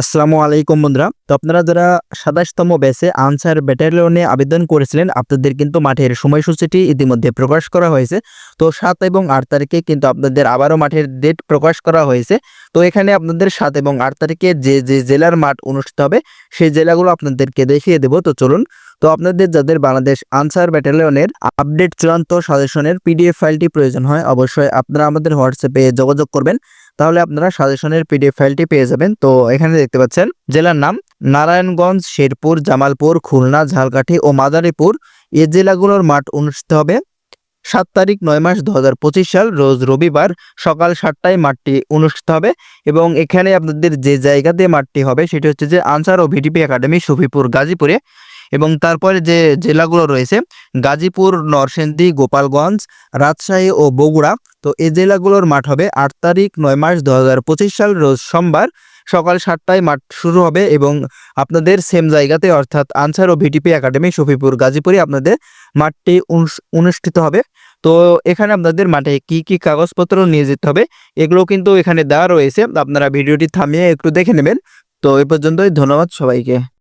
আসসালামু আলাইকুম বন্ধুরা। তো আপনারা যারা সাতাশতম ব্যাচে আনসার ব্যাটালিয়নে আবেদন করেছিলেন, আপনাদের কিন্তু মাঠের সময়সূচিটি ইতিমধ্যে প্রকাশ করা হয়েছে। তো সাত এবং আট তারিখে কিন্তু আপনাদের আবারও মাঠের ডেট প্রকাশ করা হয়েছে। তো এখানে আপনাদের সাত এবং আট তারিখে যে যে জেলার মাঠ অনুষ্ঠিত হবে, সেই জেলাগুলো আপনাদেরকে দেখিয়ে দেবো। তো চলুন, তো আপনাদের যাদের বাংলাদেশ আনসার ব্যাটালিয়নের আপডেট চূড়ান্ত সাজেশনের পিডিএফ ফাইলটি প্রয়োজন হয়, অবশ্যই আপনারা আমাদের হোয়াটসঅ্যাপে যোগাযোগ করবেন। তাহলে আপনারা সাজেশনের পিডিএফ ফাইলটি পেয়ে যাবেন। তো এখানে দেখতে পাচ্ছেন, জেলার নাম নারায়ণগঞ্জ, শেরপুর, জামালপুর, খুলনা, ঝালকাঠি ও মাদারীপুর। এ জেলাগুলোর মাঠ অনুষ্ঠিত হবে সাত তারিখ নয় মাস দু হাজার পঁচিশ সাল, রোজ রবিবার সকাল সাতটায় মাঠটি অনুষ্ঠিত হবে এবং এখানে আপনাদের যে জায়গাতে মাঠটি হবে সেটি হচ্ছে যে আনসার ও ভিডিপি একাডেমি সফিপুর গাজীপুরে। এবং তারপরে যে জেলাগুলো রয়েছে, গাজীপুর, নরসিংদী, গোপালগঞ্জ, রাজশাহী ও বগুড়া, তো এই জেলাগুলোর মাঠ হবে আট তারিখ নয় মাস দু সাল, রোজ সোমবার সকাল সাতটায় মাঠ শুরু হবে এবং আপনাদের সেম জায়গাতে অর্থাৎ আনসার ও ভিটিপি একাডেমি সফিপুর গাজীপুরে আপনাদের মাঠটি অনুষ্ঠিত হবে। তো এখানে আপনাদের মাঠে কি কি কাগজপত্র নিয়ে যেতে হবে, এগুলো কিন্তু এখানে দেওয়া রয়েছে। আপনারা ভিডিওটি থামিয়ে একটু দেখে নেবেন। তো এই পর্যন্তই, ধন্যবাদ সবাইকে।